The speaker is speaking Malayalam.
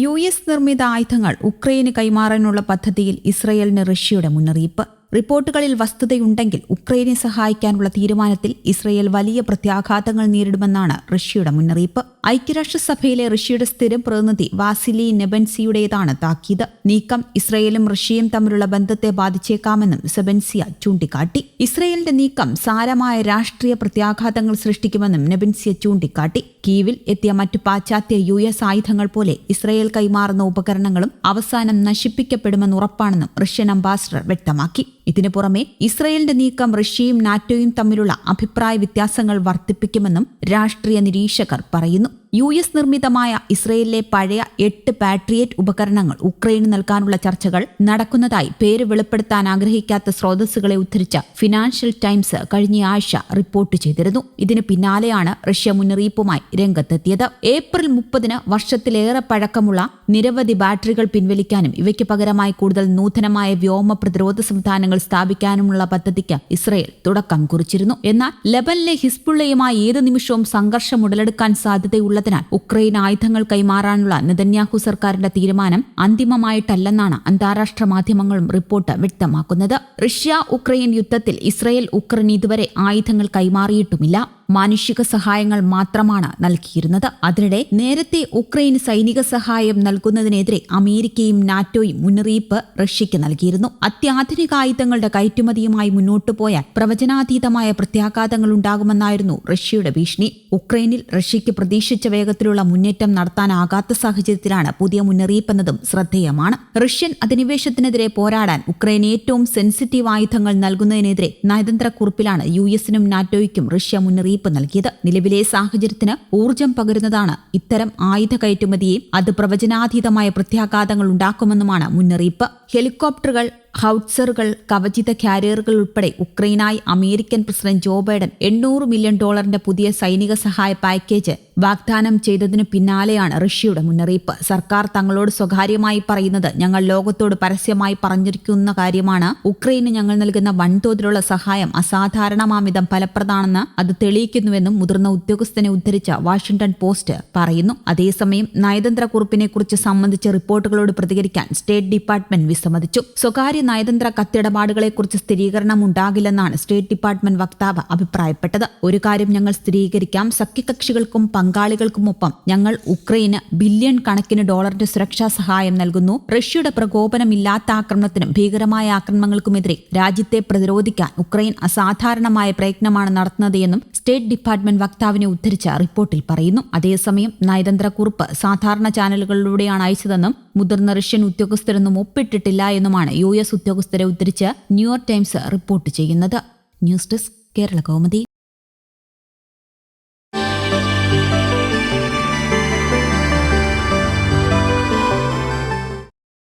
യു എസ് നിർമ്മിത ആയുധങ്ങൾ ഉക്രൈന് കൈമാറാനുള്ള പദ്ധതിയിൽ ഇസ്രയേലിന് റഷ്യയുടെ മുന്നറിയിപ്പ്. റിപ്പോർട്ടുകളിൽ വസ്തുതയുണ്ടെങ്കിൽ ഉക്രൈനെ സഹായിക്കാനുള്ള തീരുമാനത്തിൽ ഇസ്രയേൽ വലിയ പ്രത്യാഘാതങ്ങൾ നേരിടുമെന്നാണ് റഷ്യയുടെ മുന്നറിയിപ്പ്. ഐക്യരാഷ്ട്രസഭയിലെ റഷ്യയുടെ സ്ഥിരം പ്രതിനിധി വാസിലി നെബൻസിയുടേതാണ് താക്കീത്. നീക്കം ഇസ്രയേലും റഷ്യയും തമ്മിലുള്ള ബന്ധത്തെ ബാധിച്ചേക്കാമെന്നും സെബൻസിയ ചൂണ്ടിക്കാട്ടി. ഇസ്രയേലിന്റെ നീക്കം സാരമായ രാഷ്ട്രീയ പ്രത്യാഘാതങ്ങൾ സൃഷ്ടിക്കുമെന്നും നെബൻസിയ ചൂണ്ടിക്കാട്ടി. കീവിൽ എത്തിയ മറ്റു പാശ്ചാത്യ യു എസ് ആയുധങ്ങൾ പോലെ ഇസ്രയേൽ കൈമാറുന്ന ഉപകരണങ്ങളും അവസാനം നശിപ്പിക്കപ്പെടുമെന്ന് ഉറപ്പാണെന്നും റഷ്യൻ അംബാസിഡർ വ്യക്തമാക്കി. ഇതിനു പുറമെ ഇസ്രയേലിന്റെ നീക്കം റഷ്യയും നാറ്റോയും തമ്മിലുള്ള അഭിപ്രായ വ്യത്യാസങ്ങൾ വർദ്ധിപ്പിക്കുമെന്നും രാഷ്ട്രീയ നിരീക്ഷകർ പറയുന്നു. യു എസ് നിർമ്മിതമായ ഇസ്രയേലിലെ പഴയ എട്ട് പാട്രിയറ്റ് ഉപകരണങ്ങൾ ഉക്രൈന് നൽകാനുള്ള ചർച്ചകൾ നടക്കുന്നതായി പേര് വെളിപ്പെടുത്താൻ ആഗ്രഹിക്കാത്ത സ്രോതസ്സുകളെ ഉദ്ധരിച്ച ഫിനാൻഷ്യൽ ടൈംസ് കഴിഞ്ഞ ആഴ്ച റിപ്പോർട്ട് ചെയ്തിരുന്നു. ഇതിന് പിന്നാലെയാണ് റഷ്യ മുന്നറിയിപ്പുമായി രംഗത്തെത്തിയത്. ഏപ്രിൽ മുപ്പതിന് വർഷത്തിലേറെ പഴക്കമുള്ള നിരവധി ബാറ്ററികൾ പിൻവലിക്കാനും ഇവയ്ക്ക് പകരമായി കൂടുതൽ നൂതനമായ വ്യോമ പ്രതിരോധ സംവിധാനങ്ങൾ സ്ഥാപിക്കാനുമുള്ള പദ്ധതിക്ക് ഇസ്രയേൽ തുടക്കം കുറിച്ചിരുന്നു. എന്നാൽ ലബനിലെ ഹിസ്ബുള്ളയുമായി ഏത് നിമിഷവും സംഘർഷം ഉടലെടുക്കാൻ സാധ്യതയുള്ളതിനാൽ ഉക്രൈൻ ആയുധങ്ങൾ കൈമാറാനുള്ള നെതന്യാഹു സർക്കാരിന്റെ തീരുമാനം അന്തിമമായിട്ടല്ലെന്നാണ് അന്താരാഷ്ട്ര മാധ്യമങ്ങളും റിപ്പോർട്ട് വ്യക്തമാക്കുന്നത്. റഷ്യ ഉക്രൈൻ യുദ്ധത്തിൽ ഇസ്രയേൽ ഉക്രൈൻ ഇതുവരെ ആയുധങ്ങൾ കൈമാറിയിട്ടുമില്ല. മാനുഷിക സഹായങ്ങൾ മാത്രമാണ് നൽകിയിരുന്നത്. അതിനിടെ നേരത്തെ ഉക്രൈൻ സൈനിക സഹായം നൽകുന്നതിനെതിരെ അമേരിക്കയും നാറ്റോയും മുന്നറിയിപ്പ് റഷ്യയ്ക്ക് നൽകിയിരുന്നു. അത്യാധുനിക ആയുധങ്ങളുടെ കയറ്റുമതിയുമായി മുന്നോട്ടു പോയാൽ പ്രവചനാതീതമായ പ്രത്യാഘാതങ്ങൾ ഉണ്ടാകുമെന്നായിരുന്നു റഷ്യയുടെ ഭീഷണി. ഉക്രൈനിൽ റഷ്യയ്ക്ക് പ്രതീക്ഷിച്ച വേഗത്തിലുള്ള മുന്നേറ്റം നടത്താനാകാത്ത സാഹചര്യത്തിലാണ് പുതിയ മുന്നറിയിപ്പെന്നതും ശ്രദ്ധേയമാണ്. റഷ്യൻ അധിനിവേശത്തിനെതിരെ പോരാടാൻ ഉക്രൈൻ ഏറ്റവും സെൻസിറ്റീവ് ആയുധങ്ങൾ നൽകുന്നതിനെതിരെ നയതന്ത്ര കുറിപ്പിലാണ് യു എസിനും നാറ്റോയ്ക്കും റഷ്യ മുന്നറിയിപ്പ് മുന്നറിയിപ്പ് നൽകിയത്. നിലവിലെ സാഹചര്യത്തിന് ഊർജം പകരുന്നതാണ് ഇത്തരം ആയുധ കയറ്റുമതിയെയും അത് പ്രവചനാതീതമായ പ്രത്യാഘാതങ്ങൾ ഉണ്ടാക്കുമെന്നുമാണ് മുന്നറിയിപ്പ്. ഹെലികോപ്റ്ററുകൾ ഹൌട്സറുകൾ കവചിത കാരിയറുകൾ ഉൾപ്പെടെ ഉക്രൈനായി അമേരിക്കൻ പ്രസിഡന്റ് ജോ ബൈഡൻ എണ്ണൂറ് മില്യൺ ഡോളറിന്റെ പുതിയ സൈനിക സഹായ പാക്കേജ് വാഗ്ദാനം ചെയ്തതിനു പിന്നാലെയാണ് റഷ്യയുടെ മുന്നറിയിപ്പ്. സർക്കാർ തങ്ങളോട് സ്വകാര്യമായി പറയുന്നത് ഞങ്ങൾ ലോകത്തോട് പരസ്യമായി പറഞ്ഞിരിക്കുന്ന കാര്യമാണ്. ഉക്രൈന് ഞങ്ങൾ നൽകുന്ന വൻതോതിലുള്ള സഹായം അസാധാരണമാമിതം ഫലപ്രദമാണെന്ന് അത് തെളിയിക്കുന്നുവെന്നും മുതിർന്ന ഉദ്യോഗസ്ഥനെ ഉദ്ധരിച്ച വാഷിംഗ്ടൺ പോസ്റ്റ് പറയുന്നു. അതേസമയം നയതന്ത്ര കുറിപ്പിനെക്കുറിച്ച് സംബന്ധിച്ച റിപ്പോർട്ടുകളോട് പ്രതികരിക്കാൻ സ്റ്റേറ്റ് ഡിപ്പാർട്ട്മെന്റ് വിസമ്മതിച്ചു. സ്വകാര്യ നയതന്ത്ര കത്തിടപാടുകളെക്കുറിച്ച് സ്ഥിരീകരണം ഉണ്ടാകില്ലെന്നാണ് സ്റ്റേറ്റ് ഡിപ്പാർട്ട്മെന്റ് വക്താവ് അഭിപ്രായപ്പെട്ടത്. ഒരു കാര്യം ഞങ്ങൾ സ്ഥിരീകരിക്കാം. സഖ്യകക്ഷികൾക്കും പങ്കാളികൾക്കുമൊപ്പം ഞങ്ങൾ ഉക്രൈന് ബില്യൺ കണക്കിന് ഡോളറിന്റെ സുരക്ഷാ സഹായം നൽകുന്നു. റഷ്യയുടെ പ്രകോപനമില്ലാത്ത ആക്രമണത്തിനും ഭീകരമായ ആക്രമണങ്ങൾക്കുമെതിരെ രാജ്യത്തെ പ്രതിരോധിക്കാൻ ഉക്രൈൻ അസാധാരണമായ പ്രയത്നമാണ് നടത്തുന്നതെന്നും സ്റ്റേറ്റ് ഡിപ്പാർട്ട്മെന്റ് വക്താവിനെ ഉദ്ധരിച്ച റിപ്പോർട്ടിൽ പറയുന്നു. അതേസമയം നയതന്ത്ര കുറിപ്പ് സാധാരണ ചാനലുകളിലൂടെയാണ് അയച്ചതെന്നും മുതിർന്ന റഷ്യൻ ഉദ്യോഗസ്ഥരൊന്നും ഒപ്പിട്ടിട്ടില്ല എന്നുമാണ് യു എസ് ഉദ്യോഗസ്ഥരെ ഉദ്ധരിച്ച് ന്യൂയോർക്ക് ടൈംസ് റിപ്പോർട്ട് ചെയ്യുന്നത്. News desk Kerala Kaumudi.